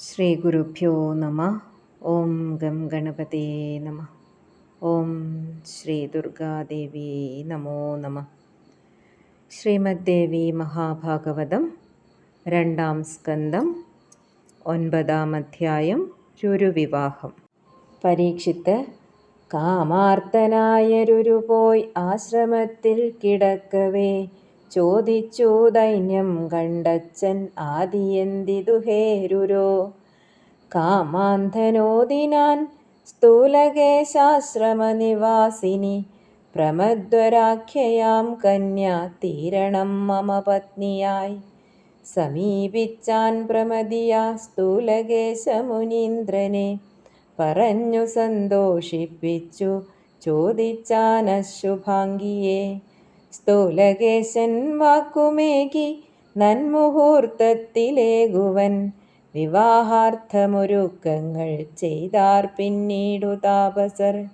ശ്രീഗുരുഭ്യോ നമ. ഓം ഗം ഗണപതേ നമ. ഓം ശ്രീ ദുർഗാദേവി നമോ നമ. ശ്രീമദ്ദേവി മഹാഭാഗവതം രണ്ടാം സ്കന്ധം ഒൻപതാം അധ്യായം രുരുവിവാഹം. പരീക്ഷിത്ത് കാമാർത്തനായ പോയി ആശ്രമത്തിൽ കിടക്കവേ. ചോദിച്ചു ദൈന്യം കണ്ടച്ചൻ ആദിയന്തിതു ഹേരുരോ? കാമാന്ധനോദിനാൻ സ്ഥൂലകേശാശ്രമനിവാസിനി പ്രമദ്വരാഖ്യയാം കന്യ തീരണം മമ പത്നിയായി. സമീപിച്ചാൻ പ്രമതിയ സ്ഥൂലകേശമുനീന്ദ്രനെ പറഞ്ഞു സന്തോഷിപ്പിച്ചു ചോദിച്ചാനശുഭാംഗിയെ. സ്ഥൂലകേശൻ വാക്കുമേകി നന്മുഹൂർത്തത്തിലേകുവൻ വിവാഹാർത്ഥമൊരുക്കങ്ങൾ ചെയ്താർ പിന്നീടു താപസർ.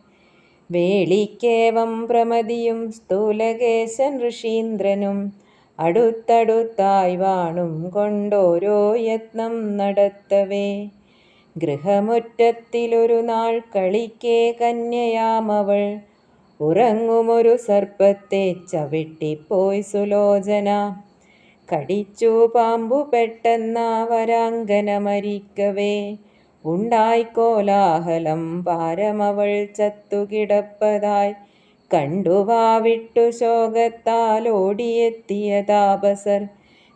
വേളിക്കേവം പ്രമതിയും സ്ഥൂലകേശൻ ഋഷീന്ദ്രനും അടുത്തടുത്തായി വാണും കൊണ്ടോരോ യത്നം നടത്തവേ. ഗൃഹമുറ്റത്തിലൊരു നാൾ കളിക്കേ കന്യയാമവൾ ഉറങ്ങുമൊരു സർപ്പത്തെ ചവിട്ടിപ്പോയി സുലോചന. കടിച്ചു പാമ്പു പെട്ടെന്ന വരാങ്കന മരിക്കവേ ഉണ്ടായിക്കോലാഹലം പാരമവൾ ചത്തുകിടപ്പതായി. കണ്ടുവാവിട്ടു ശോകത്താൽ ഓടിയെത്തിയ താപസർ.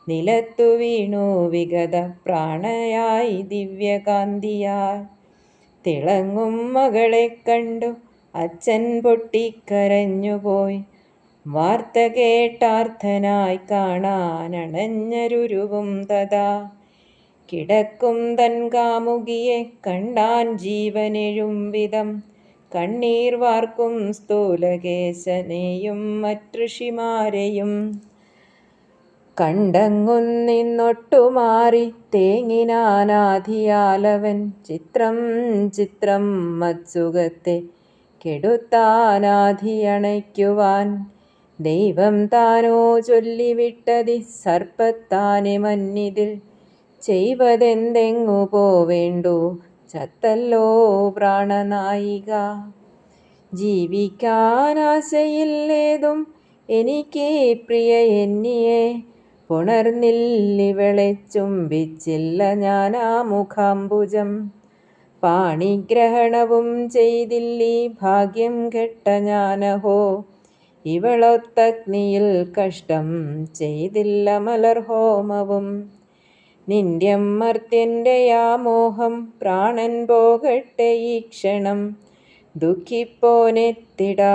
നിലത്തു വീണു വിഗത പ്രാണയായി ദിവ്യകാന്തിയാൽ തിളങ്ങും മകളെ കണ്ടു അച്ഛൻ പൊട്ടിക്കരഞ്ഞുപോയി വാർത്ത കേട്ടാർത്ഥനായി കാണാനണഞ്ഞരുരുവും തഥാ. കിടക്കും തൻ കാമുകിയെ കണ്ടാൻ ജീവനെഴും വിധം. കണ്ണീർ വാർക്കും സ്ഥൂലകേശനെയും മറ്റൃഷിമാരെയും. കണ്ടങ്ങുന്നിന്നൊട്ടുമാറി തേങ്ങിനാനാധിയാലവൻ. ചിത്രം ചിത്രം മത്സുഖത്തെ കെടുത്താനാധിയണയ്ക്കുവാൻ ദൈവം താനോ ചൊല്ലിവിട്ടതി സർപ്പത്താനെ മന്നിതിൽ. ചെയ്വതെന്തെങ്ങു പോവേണ്ടു? ചത്തല്ലോ പ്രാണനായിക. ജീവിക്കാനാശയില്ലേതും എനിക്ക് പ്രിയ എന്നിയെ. പുണർന്നില്ലിവളെ ചുംബിച്ചില്ല ഞാനാ മുഖാംബുജം. പാണിഗ്രഹണവും ചെയ്തില്ലീ ഭാഗ്യം കെട്ട ഞാനഹോ. ഇവളൊത്തഗ്നിയിൽ കഷ്ടം ചെയ്തില്ല മലർഹോമവും നിന്ദ്യം മർത്യന്റെ മോഹം പ്രാണൻ പോകട്ടെ ഈ ക്ഷണം. ദുഃഖിപ്പോനെത്തിടാ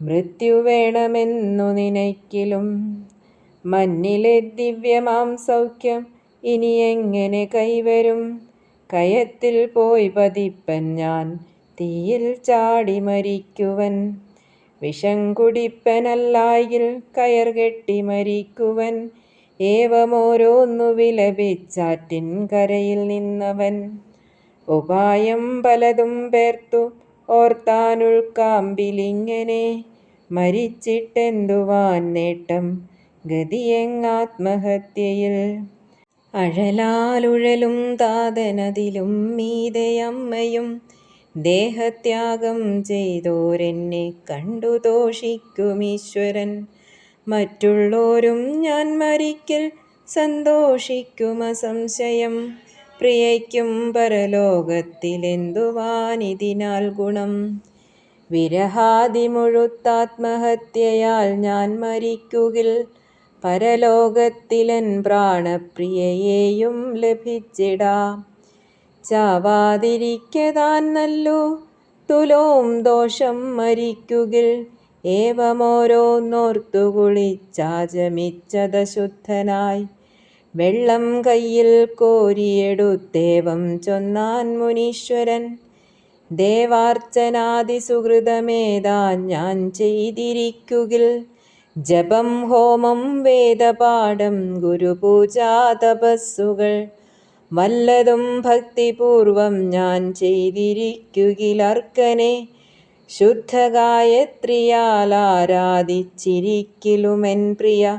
മൃത്യു വേണമെന്നു നിനയ്ക്കിലും. മഞ്ഞിലെ ദിവ്യമാം സൗഖ്യം ഇനി എങ്ങനെ കൈവരും? കയത്തിൽ പോയി പതിപ്പൻ ഞാൻ തീയിൽ ചാടി മരിക്കുവൻ. വിഷം കുടിപ്പനല്ലായിൽ കയർ കെട്ടി മരിക്കുവൻ. ഏവമോരോന്നു വിലപിച്ചാറ്റിൻ കരയിൽ നിന്നവൻ. ഉപായം പലതും പേർത്തു ഓർത്താനുൾക്കാമ്പിലിങ്ങനെ മരിച്ചിട്ടെന്തുവാൻ നേട്ടം ഗതിയെങ്ങാത്മഹത്യയിൽ അഴലാലുഴലും താതനതിലും മീതയമ്മയും ദേഹത്യാഗം ചെയ്തോരെന്നെ കണ്ടു ദോഷിക്കുമീശ്വരൻ മറ്റുള്ളോരും ഞാൻ മരിക്കൽ സന്തോഷിക്കുമസംശയം പ്രിയയ്ക്കും പരലോകത്തിലെന്തുവാനിതിനാൽ ഗുണം? വിരഹാതിമുഴുത്താത്മഹത്യയാൽ ഞാൻ മരിക്കുകിൽ പരലോകത്തിലൻ പ്രാണപ്രിയയെയും ലഭിച്ചിടാം. ചാവാതിരിക്കതാൻ നല്ലു തുലോം ദോഷം മരിക്കുകിൽ. ഏവമോരോന്നോർത്തു കുളിച്ചാചമിച്ചതശുദ്ധനായി. വെള്ളം കയ്യിൽ കോരിയെടുത്തേവം ചൊന്നാൻ മുനീശ്വരൻ. ദേവാർച്ചനാദിസുഹൃതമേതാ ഞാൻ ചെയ്തിരിക്കുകിൽ. ജപം ഹോമം വേദപാഠം ഗുരുപൂജാ തപസ്സുകൾ. വല്ലതും ഭക്തിപൂർവം ഞാൻ ചെയ്തിരിക്കുകിലർക്കനെ. ശുദ്ധഗായത്രിയാൽ എൻ പ്രിയ.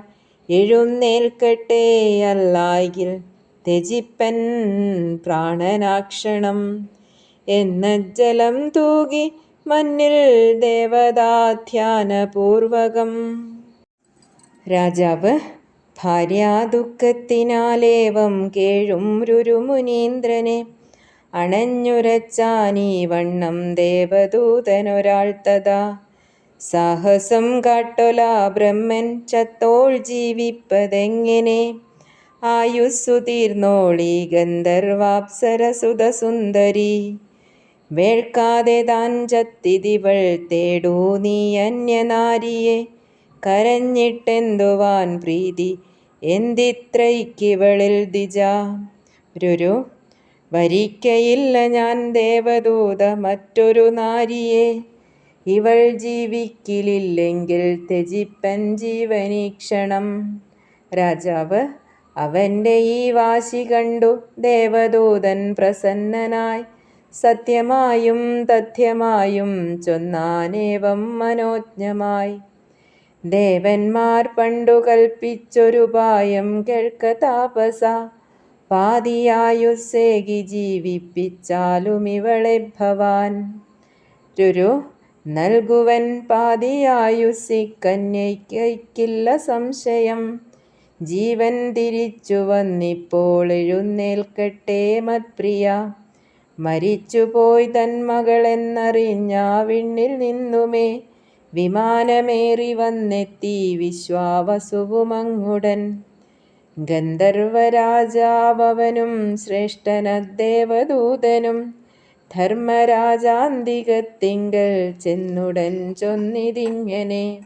എഴുന്നേൽക്കട്ടെ അല്ലായിൽ ത്യജിപ്പൻ പ്രാണനാക്ഷണം. എന്ന ജലം തൂകി മന്നിൽ ദേവതാധ്യാനപൂർവകം. രാജാവ് ഭാര്യാദുഃഖത്തിനാലേവം കേഴും രുരുമുനീന്ദ്രനെ അണഞ്ഞുരച്ചാനീ വണ്ണം ദേവദൂതനൊരാൾ തഥാ. സാഹസം കാട്ടൊല ബ്രഹ്മൻ ചത്തോൾ ജീവിപ്പതെങ്ങനെ? ആയുസ്സു തീർന്നോളി ഗന്ധർവാപ്സരസുതസുന്ദരി വേൾക്കാതെ താൻ ചത്തിതിവൾ തേടൂ നീ അന്യനാരിയെ. കരഞ്ഞിട്ടെന്തുവാൻ പ്രീതി? എന്തിത്രയ്ക്കിവളിൽ ദിജ രുരു വരിക്കയില്ല ഞാൻ ദേവദൂത മറ്റൊരു നാരിയെ. ഇവൾ ജീവിക്കില്ലെങ്കിൽ ത്യജിപ്പൻ ജീവനീക്ഷണം രാജാവ് അവന്റെ ഈ വാശി കണ്ടു ദേവദൂതൻ പ്രസന്നനായി. സത്യമായും തഥ്യമായും ചൊന്നാനേവം മനോജ്ഞമായി. ദേവന്മാർ പണ്ടു കൽപ്പിച്ചൊരുപായം കേൾക്ക താപസ. പാതിയായുസേകി ജീവിപ്പിച്ചാലും ഇവളെ ഭവാൻ. രുരു നൽകുവൻ പാതിയായുസി കന്യയ്ക്കില്ല സംശയം. ജീവൻ തിരിച്ചു വന്നിപ്പോൾ എഴുന്നേൽക്കട്ടെ മത്പ്രിയ. മരിച്ചുപോയി തൻ മകളെന്നറിഞ്ഞ വിണ്ണിൽ നിന്നുമേ വിമാനമേറി വന്നെത്തി വിശ്വാവസുവുമങ്ങുടൻ. ഗന്ധർവരാജാവനും ശ്രേഷ്ഠനദ്ദേവദൂതനും ധർമ്മരാജാന്തികത്തിങ്കൽ ചെന്നുടൻ ചൊന്നിതിങ്ങനെ.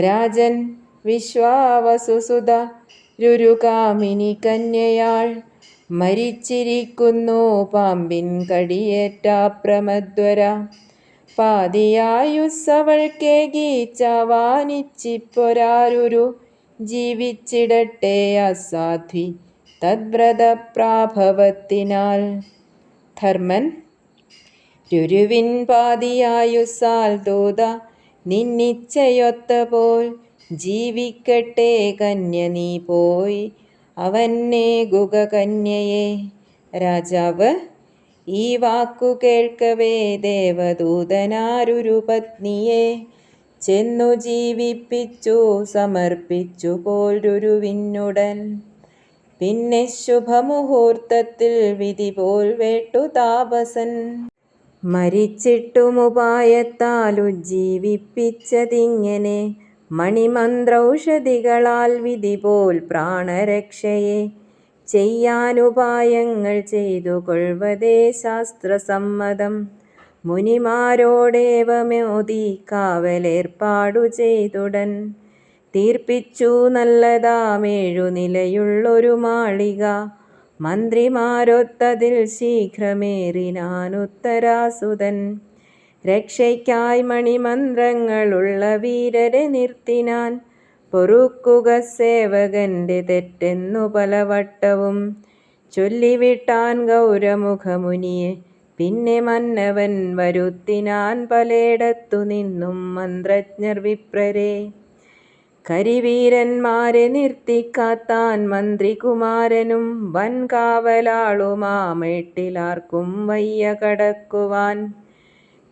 രാജൻ വിശ്വാവസുസുത രുരുകാമിനി കന്യയാൾ മരിച്ചിരിക്കുന്നു പാമ്പിൻ കടിയേറ്റ പ്രമദ്വര. പാതിയായുസ്സവൾക്കേകി ചവാനിച്ചിപ്പൊരാരുരു. ജീവിച്ചിടട്ടെ അസാധ്വി തദ്വ്രതപ്രാഭവത്തിനാൽ. ധർമ്മൻ രുരുവിൻ പാതിയായുസാൽ ദൂത നിന്നിച്ചയൊത്ത പോൽ ജീവിക്കട്ടെ കന്യ നീ പോയി അവന്നെ ഗുഗകന്യയെ രാജാവ് ഈ വാക്കു കേൾക്കവേ ദേവദൂതനാരുരു പത്നിയെ ചെന്നു ജീവിപ്പിച്ചു സമർപ്പിച്ചു പോലൊരുവിന്നുടൻ. പിന്നെ ശുഭമുഹൂർത്തത്തിൽ വിധി പോൽ വേട്ടു താപസൻ. മരിച്ചിട്ടുമുപായത്താൽ ഉജ്ജീവിപ്പിച്ചതിങ്ങനെ മണിമന്ത്രൗഷധികളാൽ വിധി പോൽ പ്രാണരക്ഷയെ. ചെയ്യാനുപായങ്ങൾ ചെയ്തു കൊള്ളുവതേ ശാസ്ത്രസമ്മതം. മുനിമാരോടേവമോതി കാവലേർപ്പാടു ചെയ്തുടൻ. തീർപ്പിച്ചു നല്ലതാമേഴു നിലയുള്ളൊരു മാളിക. മന്ത്രിമാരൊത്തതിൽ ശീഘ്രമേറിനാനുത്തരാസുതൻ. രക്ഷയ്ക്കായി മണിമന്ത്രങ്ങളുള്ള വീരരെ നിർത്തിനാൻ പൊറുക്കുക സേവകന്റെ തെറ്റെന്നു പലവട്ടവും. ചൊല്ലിവിട്ടാൻ ഗൗരമുഖമുനിയെ പിന്നെ മന്നവൻ വരുത്തിനാൻ പലയിടത്തു നിന്നും മന്ത്രജ്ഞർ വിപ്രരെ. കരിവീരന്മാരെ നിർത്തിക്കാത്താൻ മന്ത്രികുമാരനും വൻകാവലാളുമാമേട്ടിലാർക്കും വയ്യ കടക്കുവാൻ.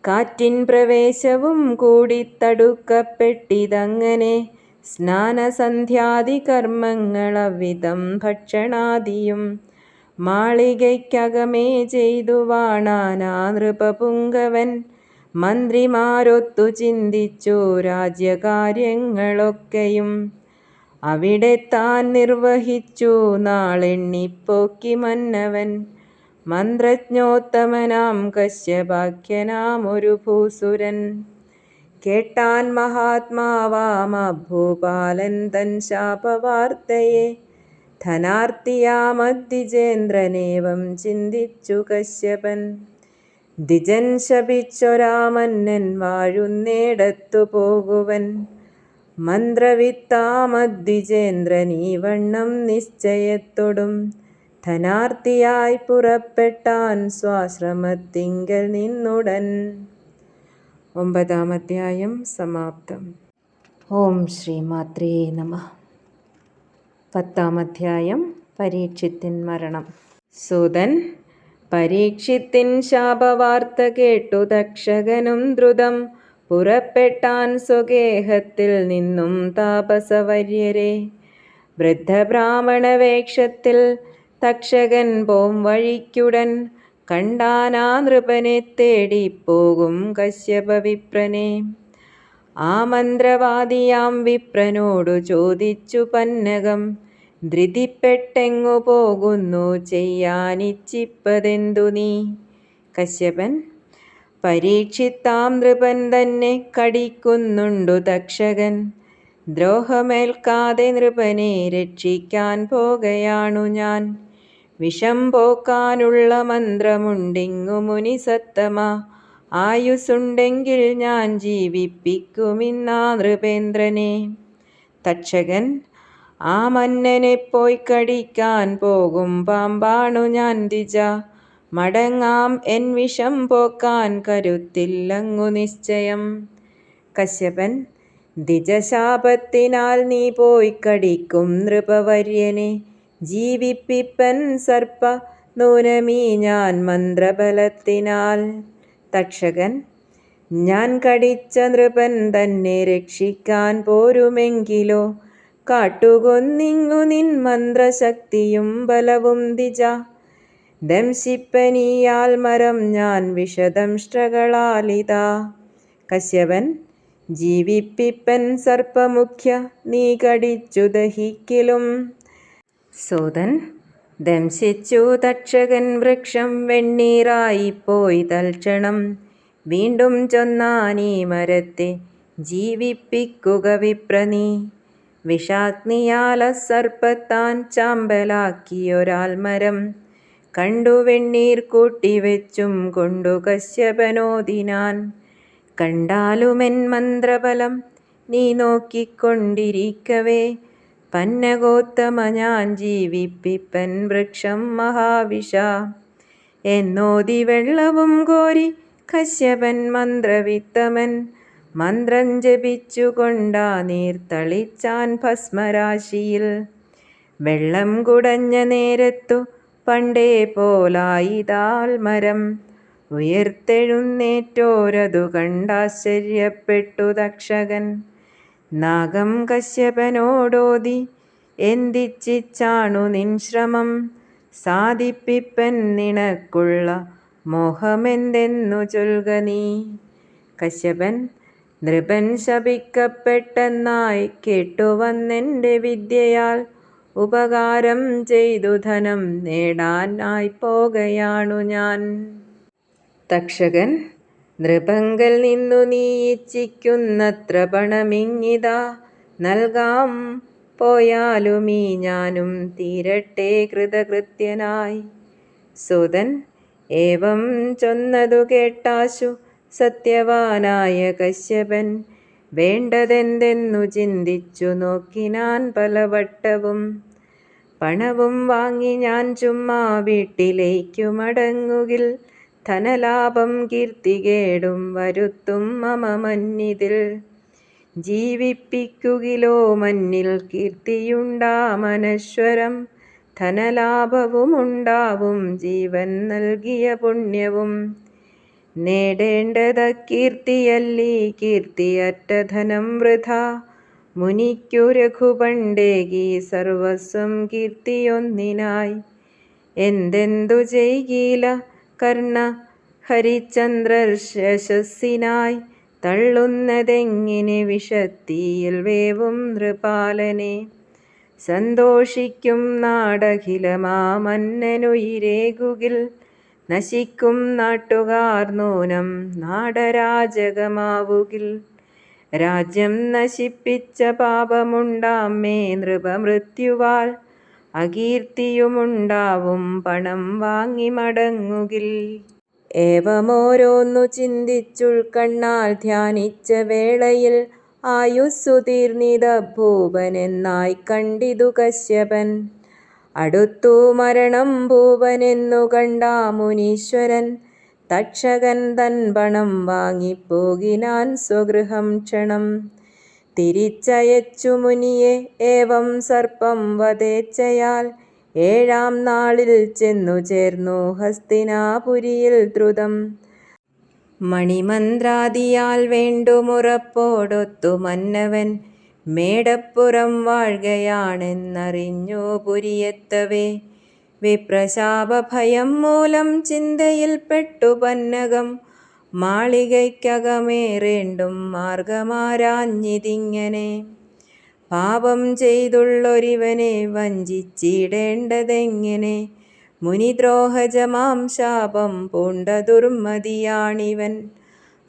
കാറ്റിൻ പ്രവേശവും കൂടി തടുക്കപ്പെട്ടിതങ്ങനെ സ്നാനസന്ധ്യാദി കർമ്മങ്ങളവിധം ഭക്ഷണാദിയും മാളികയ്ക്കകമേ ചെയ്തു വാണാനാ നൃപപുങ്കവൻ. മന്ത്രിമാരൊത്തു ചിന്തിച്ചു രാജ്യകാര്യങ്ങളൊക്കെയും. അവിടെ താൻ നിർവഹിച്ചു നാളെണ്ണിപ്പോക്കി മന്നവൻ. മന്ത്രജ്ഞോത്തമനാം കശ്യപാഖ്യനാമൊരു ഭൂസുരൻ. കേട്ടാൻ മഹാത്മാവാം ഭൂപാലൻ തൻ ശാപവാർത്തയെ. ധനാർത്തിയാമദ്വിജേന്ദ്രനേവം ചിന്തിച്ചു കശ്യപൻ. ദ്വിജൻ ശപിച്ചൊരാമന്നൻ വാഴുന്നേടത്തു പോകുവൻ. മന്ത്രവിത്താമദ്വിജേന്ദ്രൻ വണ്ണം നിശ്ചയത്തൊടും. ധനാർത്തിയായി പുറപ്പെട്ടാൻ സ്വാശ്രമത്തിങ്കൽ നിന്നുടൻ. ഒമ്പതാം അധ്യായം സമാപ്തം. ഓം ശ്രീ മാത്രേ നമ. പത്താം അധ്യായം പരീക്ഷിത്തിൻ മരണം. സുതൻ പരീക്ഷിത്തിൻ ശാപവാർത്ത കേട്ടു ദക്ഷകനും ദ്രുതം. പുറപ്പെട്ടാൻ സ്വഗേഹത്തിൽ നിന്നും താപസവര്യരെ. വൃദ്ധബ്രാഹ്മണവേഷത്തിൽ തക്ഷകൻ പോം വഴിക്കുടൻ കണ്ടാനാ നൃപനെ തേടിപ്പോകും കശ്യപ വിപ്രനെ. ആ മന്ത്രവാദിയാം വിപ്രനോടു ചോദിച്ചു പന്നകം ധൃതിപ്പെട്ടെങ്ങു പോകുന്നു ചെയ്യാനിച്ചിപ്പതെന്തു നീ? കശ്യപൻ പരീക്ഷിത്താം നൃപൻ തന്നെ കടിക്കുന്നുണ്ടു തക്ഷകൻ. ദ്രോഹമേൽക്കാതെ നൃപനെ രക്ഷിക്കാൻ പോകയാണു ഞാൻ. വിഷം പോക്കാനുള്ള മന്ത്രമുണ്ടിങ്ങു മുനി സത്തമ ആയുസുണ്ടെങ്കിൽ ഞാൻ ജീവിപ്പിക്കുമിന്നാ നൃപേന്ദ്രനെ. തക്ഷകൻ ആ മന്നനെ പോയി കടിക്കാൻ പോകും പാമ്പാണു ഞാൻ ദ്വിജ. മടങ്ങാം എൻ വിഷം പോക്കാൻ കരുത്തില്ലങ്ങു നിശ്ചയം. കശ്യപൻ ദ്വിജശാപത്തിനാൽ നീ പോയി കടിക്കും നൃപവര്യനെ. ജീവിപ്പിപ്പൻ സർപ്പ നൂനമീ ഞാൻ മന്ത്രബലത്തിനാൽ. തക്ഷകൻ ഞാൻ കടിച്ച നൃപൻ തന്നെ രക്ഷിക്കാൻ പോരുമെങ്കിലോ? കാട്ടുകൊന്നിങ്ങു നിൻ മന്ത്രശക്തിയും ബലവും ദിജ. ദംശിപ്പനിയാൽ മരം ഞാൻ വിഷദംഷ്ട്രകളാലിതാ കശ്യപൻ ജീവിപ്പിപ്പൻ സർപ്പമുഖ്യ നീ കടിച്ചു ദഹിക്കിലും. സൂതൻ ദംശിച്ചു തക്ഷകൻ വൃക്ഷം വെണ്ണീറായിപ്പോയി തൽക്ഷണം. വീണ്ടും ചൊന്നാനീ മരത്തെ ജീവിപ്പിക്കുക വിപ്രനീ. വിഷാഗ്നിയാല സർപ്പത്താൻ ചാമ്പലാക്കിയൊരാൽമരം കണ്ടു വെണ്ണീർ കൂട്ടിവെച്ചും കൊണ്ടു കശ്യപനോദിനാൻ. കണ്ടാലുമെൻ മന്ത്രബലം നീ നോക്കിക്കൊണ്ടിരിക്കവേ പന്നഗോത്തമ ഞാൻ ജീവിപ്പിപ്പൻ വൃക്ഷം മഹാവിഷ. എന്നോതി വെള്ളവും കോരി കശ്യപൻ മന്ത്രവിത്തമൻ. മന്ത്രം ജപിച്ചുകൊണ്ടാ നീർത്തളിച്ചാൻ ഭസ്മരാശിയിൽ. വെള്ളം കുടഞ്ഞ നേരത്തു പണ്ടേ പോലായിതാൽ മരം. ഉയർത്തെഴുന്നേറ്റോരതു കണ്ടാശ്ചര്യപ്പെട്ടു തക്ഷകൻ. നാഗം കശ്യപനോടോതി എന്തിച്ചിച്ചാണു നിൻ ശ്രമം? സാധിപ്പിപ്പൻ നിനക്കുള്ള മോഹമെന്തെന്നു ചൊൽക നീ? കശ്യപൻ നൃപൻ ശപിക്കപ്പെട്ടെന്നായി കേട്ടുവന്നെന്റെ വിദ്യയാൽ ഉപകാരം ചെയ്തു ധനം നേടാനായി പോകയാണു ഞാൻ. തക്ഷകൻ നൃപങ്കൽ നിന്നു നീ ഇച്ഛിക്കുന്നത്ര പണമിങ്ങിതാ. നൽകാം പോയാലുമീ ഞാനും തീരട്ടെ കൃതകൃത്യനായി. സുതൻ ഏവം ചൊന്നതു കേട്ടാശു സത്യവാനായ കശ്യപൻ. വേണ്ടതെന്തെന്നു ചിന്തിച്ചു നോക്കിനാൻ പലവട്ടവും. പണവും വാങ്ങി ഞാൻ ചുമ്മാ വീട്ടിലേക്കു മടങ്ങുകിൽ ധനലാഭം കീർത്തികേടും വരുത്തും മമ മന്നിതിൽ. ജീവിപ്പിക്കുകിലോ മന്നിൽ കീർത്തിയുണ്ടാമനശ്വരം ധനലാഭവുമുണ്ടാവും ജീവൻ നൽകിയ പുണ്യവും. നേടേണ്ടത കീർത്തിയല്ലീ കീർത്തിയറ്റ ധനം വൃഥ. മുനിക്കു രഘുപണ്ടേകി സർവസ്വം കീർത്തിയൊന്നിനായി. എന്തെന്തു ചെയ്കീല? കർണ ഹരിചന്ദ്രർ ശശസ്സിനായി തള്ളുന്നതെങ്ങിനെ വിഷത്തിയിൽ വേവും നൃപാലനെ? സന്തോഷിക്കും നാടഖിലമാ മന്നനുയിരേകുകിൽ നശിക്കും നാട്ടുകാർ നൂനം നാടരാജകമാവുകിൽ. രാജ്യം നശിപ്പിച്ച പാപമുണ്ടാമേ നൃപമൃത്യുവാൽ അകീർത്തിയുമുണ്ടാവും പണം വാങ്ങി മടങ്ങുകിൽ. ഏവമോരോന്നു ചിന്തിച്ചുൾക്കണ്ണാൽ ധ്യാനിച്ച വേളയിൽ ആയുസ്സു തീർന്നിത ഭൂപനെന്നായി കണ്ടിതു കശ്യപൻ. അടുത്തു മരണം ഭൂപനെന്നു കണ്ടാ മുനീശ്വരൻ തക്ഷകൻ തൻ പണം വാങ്ങിപ്പോകിനാൻ സ്വഗൃഹം ക്ഷണം. തിരിച്ചയച്ചു മുനിയെ ഏവം സർപ്പം വധേച്ഛയാൽ. ഏഴാം നാളിൽ ചെന്നു ചേർന്നു ഹസ്തിനാപുരിയിൽ ദ്രുതം. മണിമന്ത്രാദിയാൽ വേണ്ടുമുറപ്പോടൊത്തു മന്നവൻ. മേടപ്പുറം വാഴുകയാണെന്നറിഞ്ഞു പുരിയെത്തവേ. വിപ്രശാപഭയം മൂലം ചിന്തയിൽപ്പെട്ടു പന്നകം. മാളികയ്ക്കകമേറേണ്ടും മാർഗമാരാഞ്ഞിതിങ്ങനെ. പാപം ചെയ്തുള്ളൊരിവനെ വഞ്ചിച്ചിടേണ്ടതെങ്ങനെ? മുനിദ്രോഹജമാം ശാപം പൂണ്ട ദുർമതിയാണിവൻ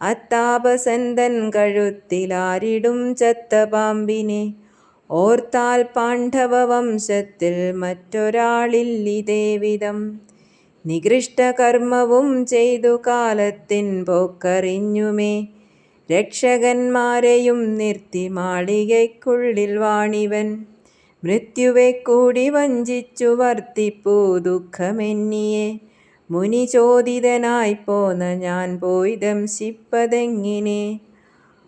അത്താപസന്തൻ കഴുത്തിലാരിടും ചത്ത പാമ്പിനെ ഓർത്താൽ പാണ്ഡവ വംശത്തിൽ മറ്റൊരാളില്ലിതേവിധം നികൃഷ്ടകർമ്മവും ചെയ്തു കാലത്തിൻ പോക്കറിഞ്ഞുമേ. രക്ഷകന്മാരെയും നിർത്തി മാളികയ്ക്കുള്ളിൽ വാണിവൻ. മൃത്യുവെ കൂടി വഞ്ചിച്ചു വർത്തിപ്പൂ ദുഃഖമെന്നിയെ. മുനി ചോദിതനായി പോന്ന ഞാൻ പോയി ദംശിപ്പതെങ്ങിനെ.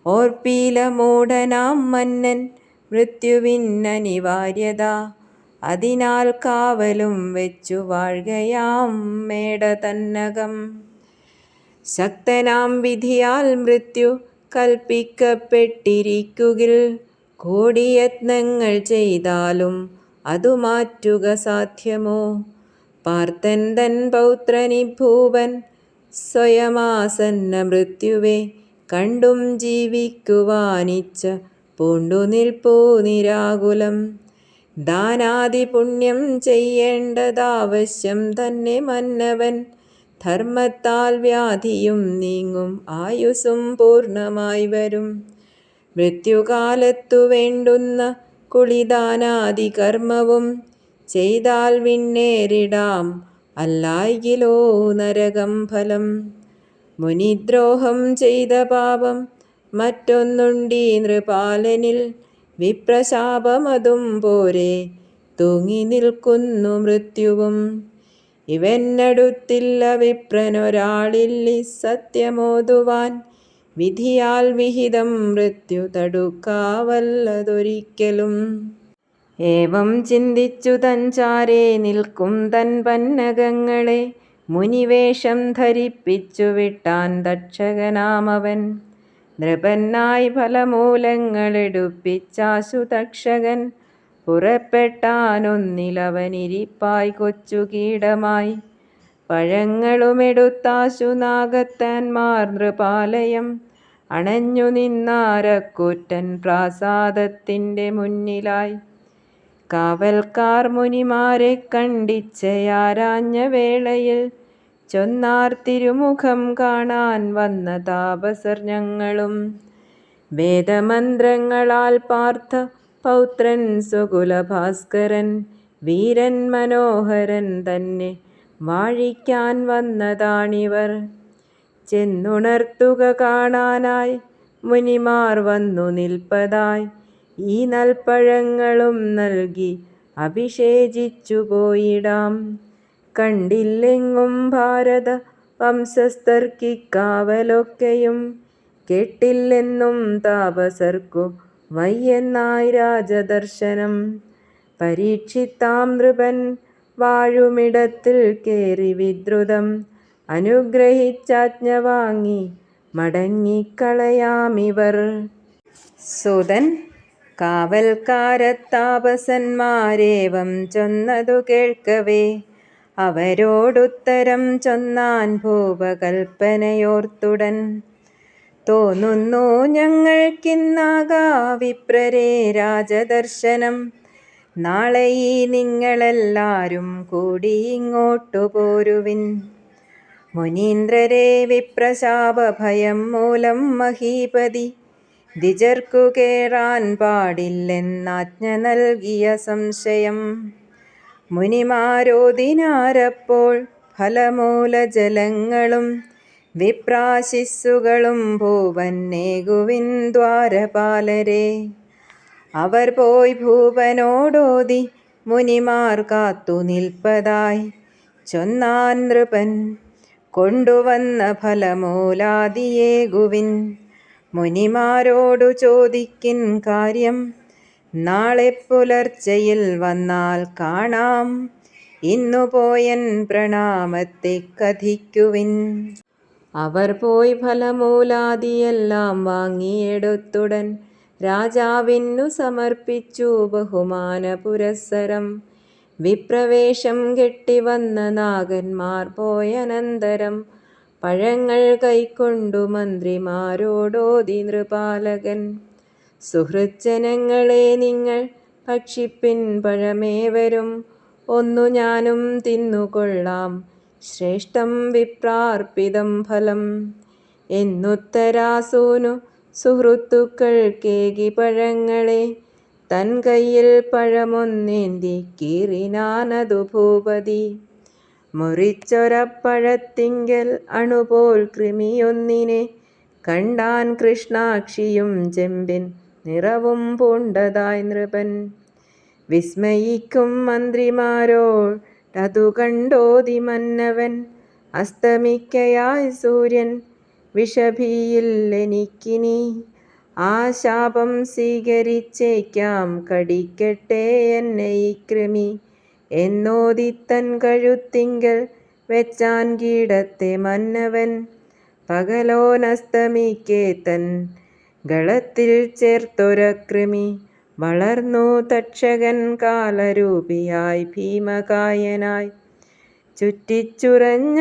ഓർപ്പീല മൂടനാം മന്നൻ മൃത്യുവിനനിവാര്യത അതിനാൽ കാവലും വെച്ചു വാഴുകയാം മേട തന്നകം. ശക്തനാം വിധിയാൽ മൃത്യു കൽപ്പിക്കപ്പെട്ടിരിക്കുകിൽ. കോടിയത്നങ്ങൾ ചെയ്താലും അതു മാറ്റുക സാധ്യമോ? പാർത്തൻ തൻ പൗത്രനി ഭൂപൻ സ്വയമാസന്ന മൃത്യുവെ കണ്ടും ജീവിക്കുവാനിച്ച പൂണ്ടു നിൽപ്പൂ നിരാകുലം. ദാനാദി പുണ്യം ചെയ്യേണ്ടതാവശ്യം തന്നെ മന്നവൻ. ധർമ്മത്താൽ വ്യാധിയും നീങ്ങും ആയുസ്സും പൂർണമായി വരും. മൃത്യുകാലത്തു വേണ്ടുന്ന കുളിദാനാദി കർമ്മവും ചെയ്താൽ വിണ്ണേറിടാം അല്ലായിലോ നരകം ഫലം. മുനിദ്രോഹം ചെയ്ത പാപം മറ്റൊന്നുണ്ടീ നൃപാലനിൽ വിപ്രശാപമതും പോരെ. തൂങ്ങി നിൽക്കുന്നു മൃത്യുവും. ഇവനടുത്തില്ല വിപ്രനൊരാളില്ലി സത്യമോതുവാൻ. വിധിയാൽ വിഹിതം മൃത്യു തടുക്കാവല്ലതൊരിക്കലും. ഏവം ചിന്തിച്ചു തഞ്ചാരെ നിൽക്കും തൻ പന്നകങ്ങളെ. മുനിവേഷം ധരിപ്പിച്ചു വിട്ടാൻ തക്ഷകനാമവൻ. നൃപന്നായി ഫലമൂലങ്ങളെടുപ്പിച്ചാശു തക്ഷകൻ. പുറപ്പെട്ടാനൊന്നിലവനിരിപ്പായി കൊച്ചു കീടമായി. പഴങ്ങളുമെടുത്താശു നാഗത്താൻമാർ നൃപാലയം. അണഞ്ഞു നിന്നാരക്കൂറ്റൻ പ്രാസാദത്തിന്റെ മുന്നിലായി. കാവൽക്കാർ മുനിമാരെ കണ്ടിച്ചയാരാഞ്ഞ വേളയിൽ ചൊന്നാർ തിരുമുഖം കാണാൻ വന്ന താപസർ ഞങ്ങളും. വേദമന്ത്രങ്ങളാൽ പാർത്ഥ പൗത്രൻ സുകുലഭാസ്കരൻ വീരൻ മനോഹരൻ തന്നെ വാഴിക്കാൻ വന്നതാണിവർ. ചെന്നുണർത്തുക കാണാനായി മുനിമാർ വന്നു നിൽപ്പതായി ഈ നൽപ്പഴങ്ങളും നൽകി അഭിഷേചിച്ചു പോയിടാം. കണ്ടില്ലെങ്ങും ഭാരത വംശസ്ഥർക്കിക്കാവലൊക്കെയും കേട്ടില്ലെന്നും താപസർക്കു വയ്യെന്നായി രാജദർശനം. പരീക്ഷിത്താം നൃപൻ വാഴുമിടത്തിൽ കേറി വിദ്രുതം അനുഗ്രഹിച്ചാജ്ഞ വാങ്ങി മടങ്ങിക്കളയാമിവർ. സുതൻ കാവൽക്കാരത്താപസന്മാരേവം ചൊന്നതു കേൾക്കവേ അവരോടുത്തരം ചൊന്നാൻ ഭൂപകൽപ്പനയോർത്തുടൻ. തോന്നുന്നു ഞങ്ങൾക്കിന്നാകാ വിപ്രരേ രാജദർശനം. നാളെ ഈ നിങ്ങളെല്ലാരും കൂടി ഇങ്ങോട്ടു പോരുവിൻ. മുനീന്ദ്രരെ വിപ്രശാപഭയം മൂലം മഹീപതി. ദിജർക്കു കേറാൻ പാടില്ലെന്നാജ്ഞ നൽകിയ സംശയം. മുനിമാരോദിനാരപ്പോൾ ഫലമൂലജലങ്ങളും വിപ്രാശിസ്സുകളും ഭൂവന്നേകുവിൻ ദ്വാരപാലരെ. അവർ പോയി ഭൂപനോടോതി മുനിമാർ കാത്തു നിൽപ്പതായി ചൊന്നാൻ നൃപൻ കൊണ്ടുവന്ന ഫലമൂലാദിയേകുവിൻ മുനിമാരോടു ചോദിക്കിൻ കാര്യം നാളെ പുലർച്ചയിൽ വന്നാൽ കാണാം. ഇന്നു പോയൻ പ്രണാമത്തെ കഥിക്കുവിൻ. അവർ പോയി ഫലമൂലാദിയെല്ലാം വാങ്ങിയെടുത്തുടൻ രാജാവിനു സമർപ്പിച്ചു ബഹുമാന പുരസ്സരം. വിപ്രവേശം കെട്ടിവന്ന നാഗന്മാർ പോയനന്തരം പഴങ്ങൾ കൈക്കൊണ്ടു മന്ത്രിമാരോടോതി നൃപാലകൻ. സുഹൃജ്ജനങ്ങളെ നിങ്ങൾ ഭക്ഷിപ്പിൻ പഴമേവരും. ഒന്നു ഞാനും തിന്നുകൊള്ളാം ശ്രേഷ്ഠം വിപ്രാർപ്പിതം ഫലം. എന്നുത്തരാസൂനു സുഹൃത്തുക്കൾ കേകി പഴങ്ങളെ. തൻ കയ്യിൽ പഴമൊന്നേന്തി കീറിനാനതു ഭൂപതി. മുറിച്ചൊരപ്പഴത്തിങ്കൽ അണുപോൽ കൃമിയൊന്നിനെ കണ്ടാൻ കൃഷ്ണാക്ഷിയും ചെമ്പിൻ നിറവും പൂണ്ടതായി നൃപൻ. വിസ്മയിക്കും മന്ത്രിമാരോടതു കണ്ടോതി മന്നവൻ. അസ്തമിക്കയായി സൂര്യൻ വിഷഭിയിൽ എനിക്കിനി ആ ശാപം സ്വീകരിച്ചേക്കാം. കടിക്കട്ടെ എന്നെ ഈ കൃമി. എന്നോദിത്തൻ കഴുത്തിങ്കൽ വെച്ചാൻ കീടത്തെ മന്നവൻ. പകലോനസ്തമിക്കേ തൻ ഗളത്തിൽ ചേർത്തൊരക്രമി വളർന്നു തക്ഷകൻ കാലരൂപിയായി ഭീമകായനായി. ചുറ്റിച്ചുറഞ്ഞ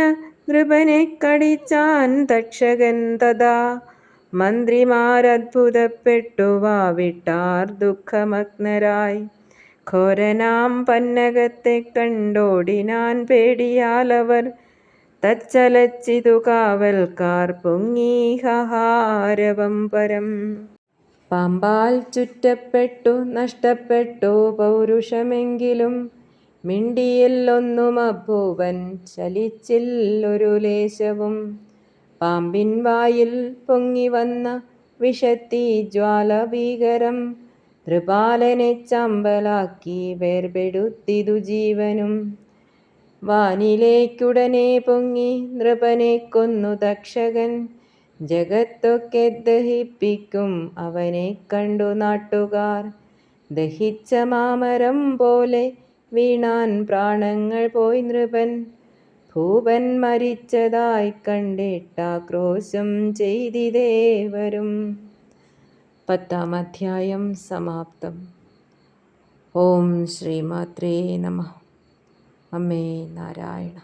നൃപനെ കടിച്ചാൻ തക്ഷകൻ തഥാ മന്ത്രിമാരത്ഭുതപ്പെട്ടു വാവിട്ടാർ ദുഃഖമഗ്നരായി. ഘോരനാം പന്നകത്തെ കണ്ടോടിനാൻ പേടിയാലവർ തച്ചലച്ചിതു കാവൽക്കാർ പൊങ്ങീഹാരവം പരം. പാമ്പാൽ ചുറ്റപ്പെട്ടു നഷ്ടപ്പെട്ടു പൗരുഷമെങ്കിലും മിണ്ടിയില്ലൊന്നും അഭൂവൻ ചലിച്ചില്ലൊരു ലേശവും. പാമ്പിൻ വായിൽ പൊങ്ങി വന്ന വിഷത്തി വിഷത്തീ ജ്വാലഭീകരം തൃപാലനെ ചമ്പലാക്കി വേർപെടുത്തിതു ജീവനും. വാനിലേക്കുടനെ പൊങ്ങി നൃപനെ കൊന്നു തക്ഷകൻ. ജഗത്തൊക്കെ ദഹിപ്പിക്കും അവനെ കണ്ടു നാട്ടുകാർ. ദഹിച്ച മാമരം പോലെ വീണാൻ പ്രാണങ്ങൾ പോയി നൃപൻ. ഭൂപൻ മരിച്ചതായി കണ്ടിട്ടാക്രോശം ചെയ്തിതേവരും പത്താം അധ്യായം സമാപ്തം. ഓം ശ്രീമാത്രേ നമ. അമ്മേ നാരായണ.